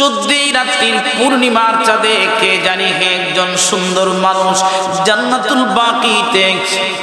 চোদ্দই রাত্রির পূর্ণিমার চাঁদে কে জানি একজন সুন্দর মানুষ জান্নাতুল বাকিতে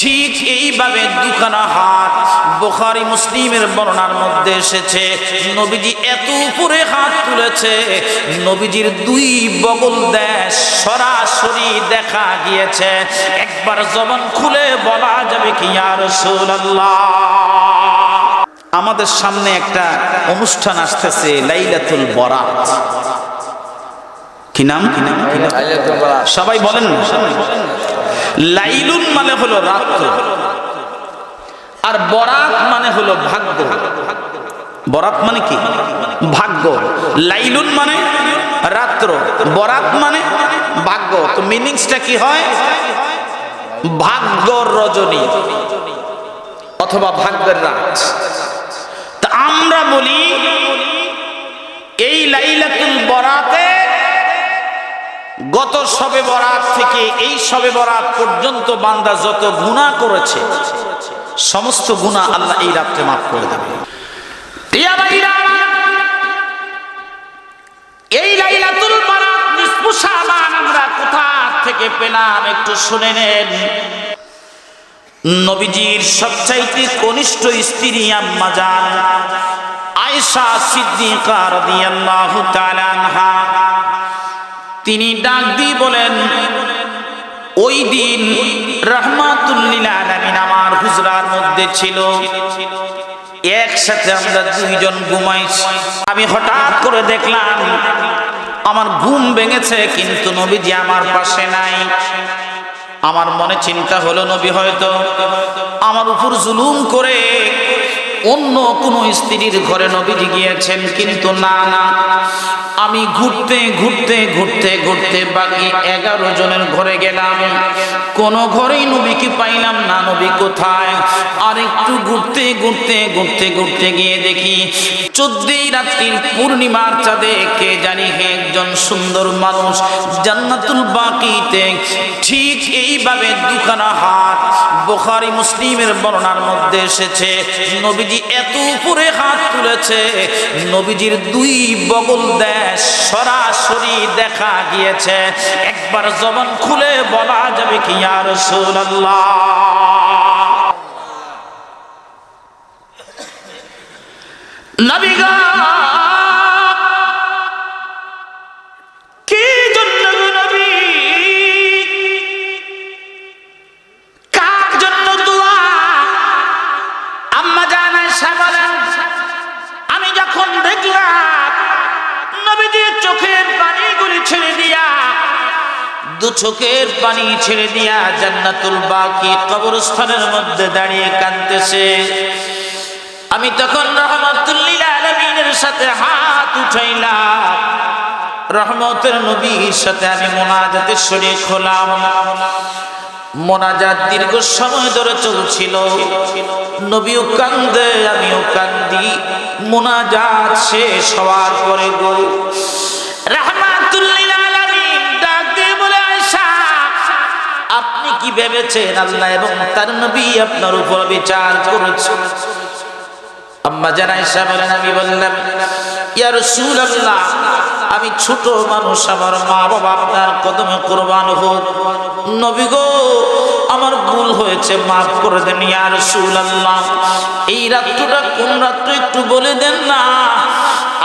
ঠিক এইভাবে দুখানা হাত বোখারি মুসলিমের বর্ণার মধ্যে এসেছে, নবীজি এত উপরে হাত তুলেছে, নবীজির দুই বগল দেশ সরাসরি দেখা গিয়েছে, একবার জবান খুলে বলা যাবে কি আর রাসূলুল্লাহ? আমাদের সামনে একটা অনুষ্ঠান আসতেছে লাইলাতুল বরাত। কি নাম? সবাই বলেন লাইলুন মানে হলো রাত্র আর বরাত মানে হলো ভাগ্য। বরাত মানে কি? ভাগ্য। লাইলুন মানে রাত্র। বরাত মানে ভাগ্য। তো মিনিংসটা কি হয়? ভাগ্য রজনী অথবা ভাগ্যের রাত। আমরা বলি, এই লাইলাতুল বরাতে গত সবে বরাত থেকে এই সবে বরাত পর্যন্ত বান্দা যত গুনাহ করেছে, সমস্ত গুনাহ আল্লাহ এই রাত্রে মাফ করে দেবে। এই লাইলাতুল বরাত শাবান আমরা কোথা থেকে পেলাম একটু শুনে নেন। নবীজির সবচাইতে কনিষ্ঠ স্ত্রী আম্মা জান, আয়েশা সিদ্দিকা রাদিয়াল্লাহু তাআলা আনহা। তিনি ডাক দিয়ে বলেন, ওই দিন রহমাতুল্লিল আলামিন আমার হুজরার মধ্যে ছিল। একসাথে আমরা দুইজন ঘুমাইছি। আমি হঠাৎ করে দেখলাম, আমার ঘুম ভেঙেছে, কিন্তু নবীজি আমার পাশে নাই। আমার মনে চিন্তা হলো, নবী হয়তো আমার উপর জুলুম করে অন্য কোন স্ত্রীর ঘরে নবীজি গিয়েছেন, কিন্তু না না। আমি ঘুরতে ঘুরতে ঘুরতে ঘুরতে বাকি এগারো জনের ঘরে গেলাম। কোন ঘরেই নবীকে পাইলাম না। নবী কোথায়? আর একটু ঘুরতে ঘুরতে ঘুরতে ঘুরতে গিয়ে দেখি চোদ্দই রাত্রির পূর্ণিমার চাঁদে কে জানি একজন সুন্দর মানুষ জান্নাতুল বাকিতে ঠিক এইভাবে দুখানা হাত বোখারি মুসলিমের বর্ণার মধ্যে এসেছে, নবীজি এত উপরে হাত তুলেছে, নবীজির দুই বগল দেশ সরাসরি দেখা গিয়েছে। একবার জবান খুলে বলা যাবে কি আর রাসূলুল্লাহ। দু চোখের পানি ছেড়ে দিয়া জান্নাতুল বাকি কবরস্থানের মধ্যে দাঁড়িয়ে কাঁদতেছে। আমি তখন রহমতুল্লিল সাথে হাত উঠাইলাম। রহমতের নবীর সাথে আমি মোনাজাতে শরীর খোলাম মোনাজাত দীর্ঘ সময় ধরে চলছিল। নবীও কান্দে, আমিও কান্দি। মোনাজাত শেষ হওয়ার পরে গো কি ভেবেছেন আল্লাহ এবং তার নবী আপনার উপর বিচার করেছে আম্মা জানাইসা বলেন আমি বললাম ইয়া রাসূলুল্লাহ, আমি ছোট মানুষ, আমার মা বাবা আপনার কদমে কোরবান হোক। নবী গো, আমার ভুল হয়েছে, মাফ করে দেন, ইয়া রাসূলুল্লাহ। এই রাত্রটা কোন রাত্র একটু বলে দেন না।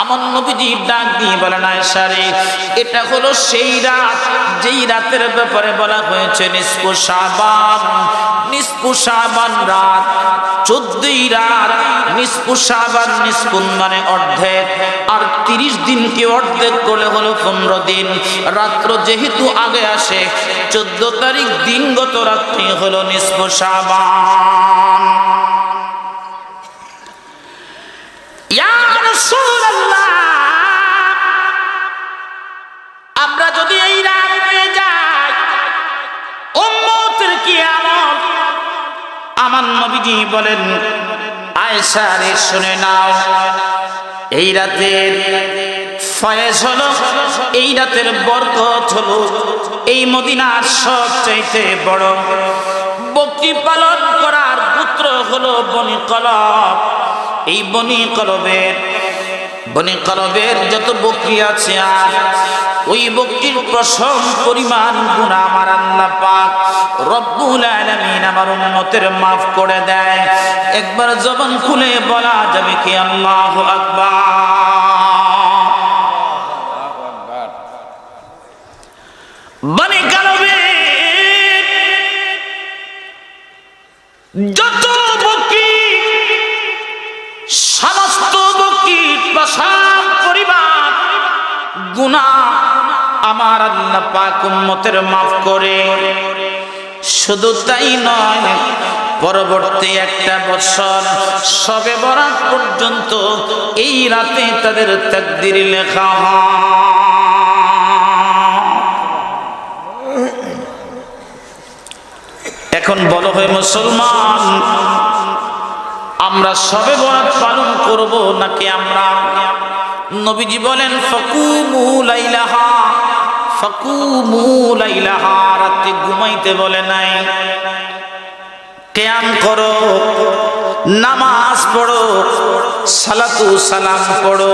আমার নবীজি ডাক দিয়ে বলেন, আয়েশা রে, এটা হলো সেই রাত, যেই রাতের ব্যাপারে বলা হয়েছে, নিষ্পু নিষ্পু শাবান রাত, চোদ্দই রাত, নিষ্পু নিষ্পুন মানে অর্ধেক, আর তিরিশ দিনকে অর্ধেক করলে হলো পনেরো দিন, রাত্র যেহেতু আগে আসে, চোদ্দ তারিখ দিনগত রাত্রি হলো নিষ্পু শাবান। আমরা যদি এই রাত পেয়ে যাই, উম্মতের কিয়ামত, আমার নবীজি বলেন, আয়েশা রে, শুনে নাও। এই রাতের ফয়েজ হলো, এই রাতের বরকত হলো, এই মদিনার সবচাইতে বড়। বকরি পালন করার পুত্র হলো বনি কলব। এই বনি কলবের বনি কলবের যত বকরি আছে, আর ওই বকরির প্রসম পরিমাণ গুণা আমার আল্লাহ পাক রব্বুল আলামিন আমার উম্মতের মাফ করে দেয়। একবার জবান খুলে বলা যাবে কি আল্লাহু আকবার। বনি কলবে যত আমার আল্লাহ পাক উম্মতের মাফ করে। শুধু তাই নয়, পরবর্তী একটা বছর সবে বরাত পর্যন্ত এই রাতে তাদের তাকদির লেখা এখন বলো হয় মুসলমান, আমরা সবে বরাত পালন করব নাকি আমরা? নবীজি বলেন, ফকুমু লাইলাহা। ফকুমু লাইলাহা রাতে ঘুমাইতে বলে নাই। কেয়াম করো, নামাজ পড়ো, সালাতু সালাম পড়ো,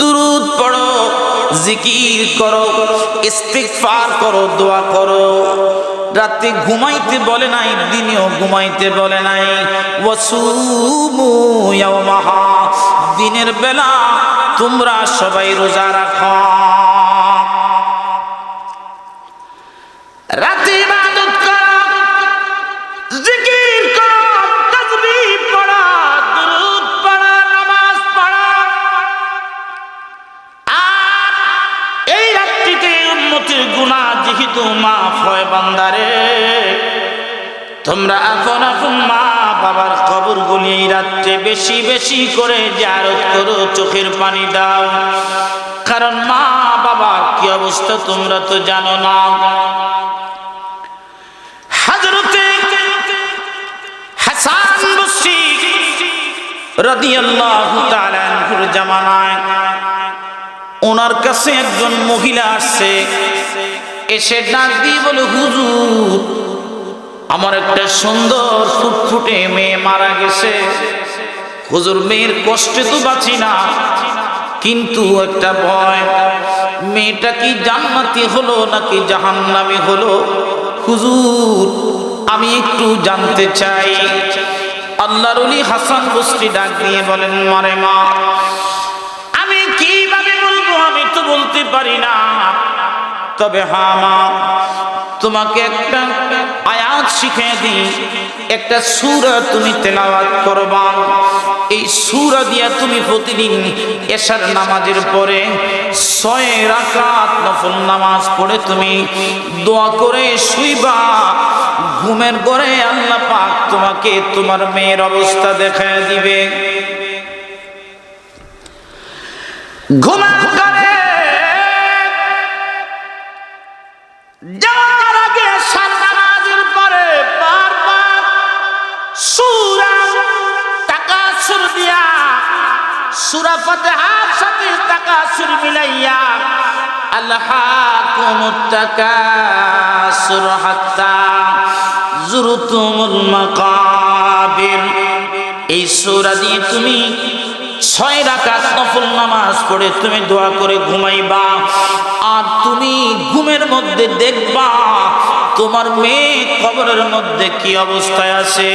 দুরুদ পড়ো, জিকির করো, ইস্তিগফার করো, দোয়া করো। রাতে ঘুমাইতে বলে নাই, দিনেও ঘুমাইতে বলে নাই। ওয়াসুমু ইয়াওমাহা, দিনের বেলা তোমরা সবাই রোজা রাখো। রাতে ইবাদত করো, জিকির করো তাসবিহ পড়ো, দুরূদ বান্দারে, তোমরা আপন আপন মা বাবার কবর গুলি এই রাত্রে বেশি বেশি করে জারত করো, চোখের পানি দাও। কারণ মা বাবার কি অবস্থা তোমরা তো জানো না। রাদিয়াল্লাহু তাআলা আনহুর জামানায় ওনার কাছে একজন মহিলা আসছে, এসে ডাক দিয়ে বলে, হুজুর, আমার একটা সুন্দর ফুটফুটে মেয়ে মারা গেছে। হুজুর, মেয়ের কষ্টে তো বাঁচি না, কিন্তু একটা ভয়, মেয়েটা কি জান্নাতি হলো নাকি জাহান্নামি হলো? হুজুর, আমি একটু জানতে চাই। আল্লাহর উলি হাসান বস্তি ডাক দিয়ে বলেন, মারে মা, আমি কীভাবে বলব আমি তো বলতে পারি না। তবে হা মা, তোমাকে একটা আয়াত শিখে দিই, একটা সুরা তুমি তেলাওয়াত করবা। এই সুরা দিয়া তুমি প্রতিদিন এশার নামাজের পরে ছয় রাকাত নফল নামাজ পড়ে তুমি দোয়া করে শুইবা। ঘুমের পরে আল্লাহ পাক তোমাকে তোমার মেয়ের অবস্থা দেখায় দিবে। ঘুমান সাথে তাকাসুর মিলাইয়া আল্লাহাকুমুত তাকাসুর হাত্তা জুরতুমুল মাকাবির এই সূরা দিয়ে তুমি ছয় রাকাত নফল নামাজ পড়ে তুমি দোয়া করে ঘুমাইবা। আর তুমি ঘুমের মধ্যে দেখবা তোমার মেয়ে কবরের মধ্যে কি অবস্থায় আছে।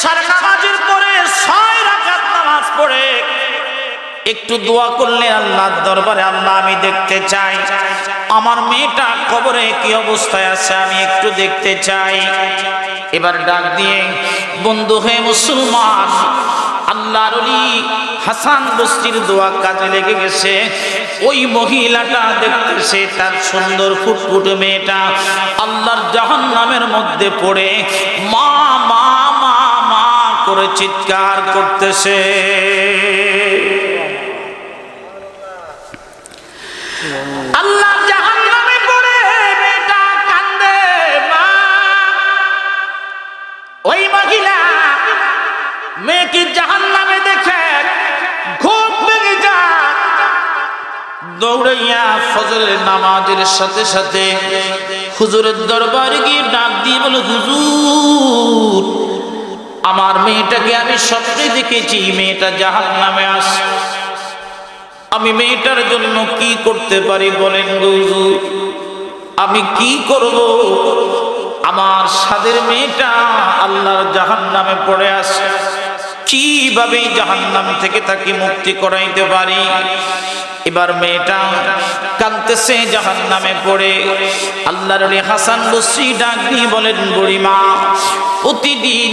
এসার নামাজের পরে ছয় রাকাত নামাজ পড়ে। একটু দোয়া করলে আল্লাহর দরবারে আল্লাহ আমি দেখতে চাই। আমার মেয়েটা কবরে কি অবস্থায় আছে আমি একটু দেখতে চাই। এবার ডাক দিয়ে, বন্ধু হয়ে মুসলমান, আল্লাহর হাসান বস্তির দোয়া কাজে লেগে গেছে। ওই মহিলাটা দেখতেছে তার সুন্দর ফুটফুটে মেয়েটা আল্লাহর জাহান নামের মধ্যে পড়ে। মা মা করে চিৎকার করতেছে। আল্লাহ মা, ওই মহিলা দৌড়াইয়া ফজরের নামাজের সাথে সাথে হুজুরের দরবারে গিয়ে ডাক দিয়ে বলে, হুজুর আমার মেয়েটাকে আমি স্বপ্নে দেখেছি, মেয়েটা জাহান নামে আস আমি মেয়েটার জন্য কি করতে পারি বলেন আমি কি করব? আমার সাদের মেয়েটা আল্লাহর জাহান নামে পড়ে আসে কীভাবে জাহান নাম থেকে তাকে মুক্তি করাইতে পারি? এবার মেয়েটা কাঁদতেছে জাহান নামে পড়ে। আল্লাহর হাসান বসরি ডাক বলেন, বুড়িমা, প্রতিদিন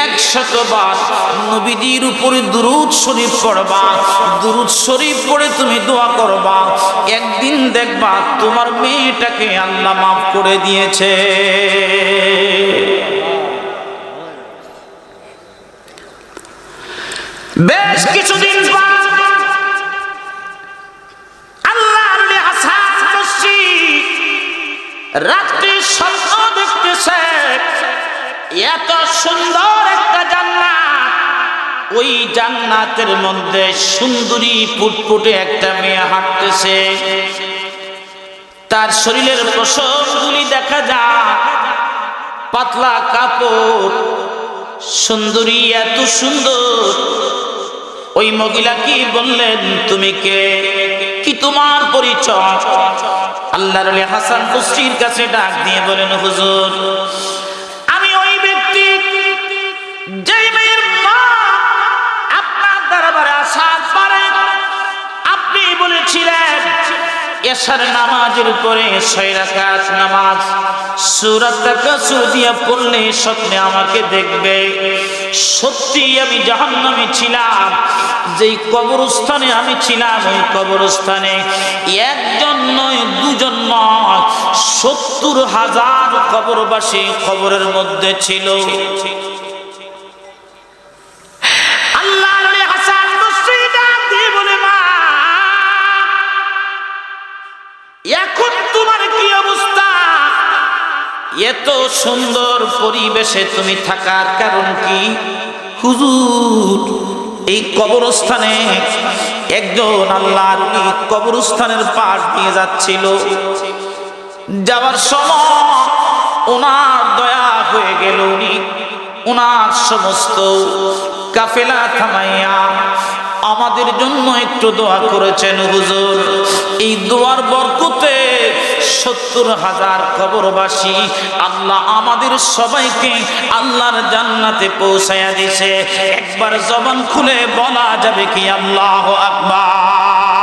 একশতবার নবীজির উপরে দুরুদ শরীফ পড়বা। দুরুদ শরীফ পড়ে তুমি দোয়া করবা। একদিন দেখবা তোমার মেয়েটাকে আল্লাহ মাফ করে দিয়েছে। বেশ কিছুদিন পর রাত্রি স্বপ্ন দেখতেছে। এত সুন্দর একটা জান্নাত। ওই জান্নাতের মধ্যে সুন্দরী ফুটফুটে একটা মেয়ে হাঁটতেছে। তার শরীরের প্রসবগুলি দেখা যায়। পাতলা কাপড়, সুন্দরী এত সুন্দর। ওই মহিলা কি বললেন, তুমি কে? কি তোমার পরিচয়? আল্লাহর আলী হাসান বসরির কাছে ডাক দিয়ে বলেন, হুজুর, আমি ওই ব্যক্তি মেয়ের মা আপনার দরবারে আসার আপনি বলেছিলেন, এশার নামাজের উপরে নামাজ দিয়া পড়লে স্বপ্নে আমাকে দেখবে। সত্যি আমি জাহান্নামে ছিলাম, যেই কবরস্থানে আমি ছিলাম, ওই কবরস্থানে একজন নয় সত্তর হাজার কবরবাসী কবরের মধ্যে ছিল। এত সুন্দর পরিবেশে তুমি থাকার কারণ কি? হুজুর, এই কবরস্থানে একজন আল্লাহর ওলি কবরস্থানের পাশ দিয়ে যাচ্ছিল। যাওয়ার সময় ওনার দয়া হয়ে গেল উনি। ওনার সমস্ত কাফেলা থামাইয়া আমাদের জন্য একটু দোয়া করেছেন হুজুর। এই দোয়ার বরকতে সত্তর হাজার কবরবাসী আল্লাহ আমাদের সবাইকে আল্লাহর জান্নাতে পৌঁছায়া দিছে একবার জবান খুলে বলা যাবে কি আল্লাহ আকবার।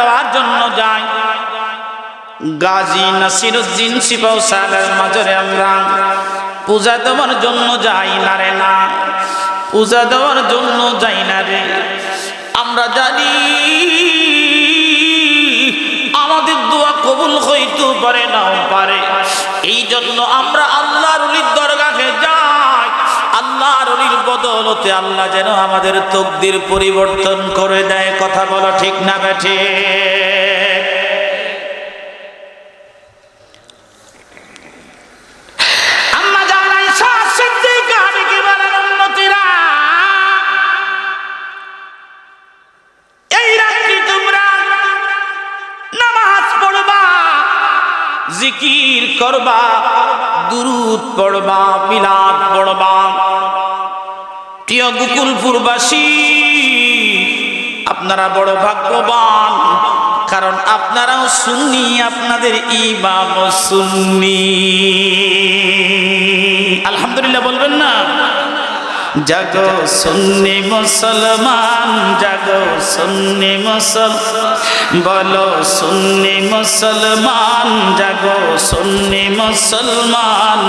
দেওয়ার জন্য যাই। গাজী নাসিরুদ্দিন সিপাউ সাহেবের মাজারে আমরা পূজা দেওয়ার জন্য যাই না রে না। পূজা দেওয়ার জন্য যাই না রে। আমরা জানি আমাদের দোয়া কবুল হইতে পারে নাও পারে। এই জন্য আমরা আল্লাহর অলির দরগাহে যাই আল্লাহর অলির বদলতে আল্লাহ যেন আমাদের তকদির পরিবর্তন করে দেয়। কথা বলা ঠিক না জিকির করবা, দুরুদ পড়বা, মিলাদ পড়বা। প্রিয় গোকুলপুরবাসী আপনারা বড় ভাগ্যবান কারণ আপনারাও সুন্নি আপনাদের ইমাম সুন্নি। আলহামদুলিল্লাহ বলবেন না? জাগো সুন্নি মুসলমান, জাগো সুন্নি মুসল, বলো সুন্নি মুসলমান, জাগো সুন্নি মুসলমান।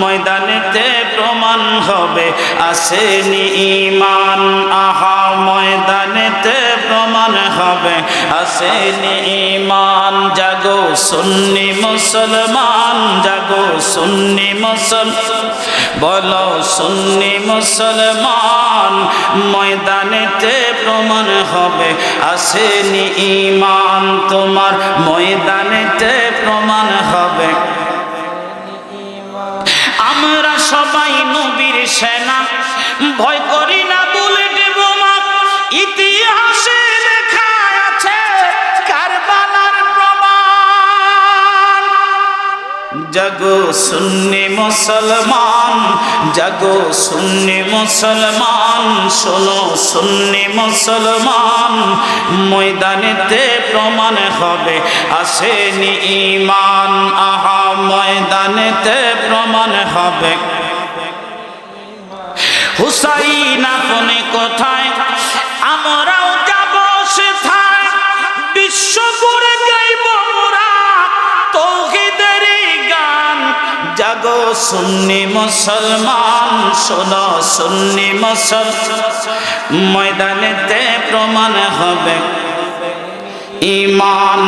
ময়দানেতে প্রমাণ হবে, আসেনি ইমান আহা, ময়দানেতে প্রমাণ হবে, আসেনি ইমান জাগো সুন্নি মুসলমান, জাগো সুন্নি মুসল, বলো সুন্নি মুসল মুসলমান, ময়দানেতে প্রমাণ হবে, আসেনি ইমান তোমার ময়দানেতে প্রমাণ হবে। আমরা সবাই নবীর সেনা, ভয় করি না বুলেট বোমা ইতিহাসে জাগো সুন্নি মুসলমান, জাগো সুন্নি মুসলমান, শোনো সুন্নি মুসলমান, ময়দানেতে প্রমাণ হবে, আসেনি ইমান আহা, ময়দানেতে প্রমাণ হবে। হুসাইন আপনি কোথায়? আমরাও সুন্নি মুসলমান শোনো সুন্নি মুসল ময়দানেতে প্রমাণ হবে। ইমান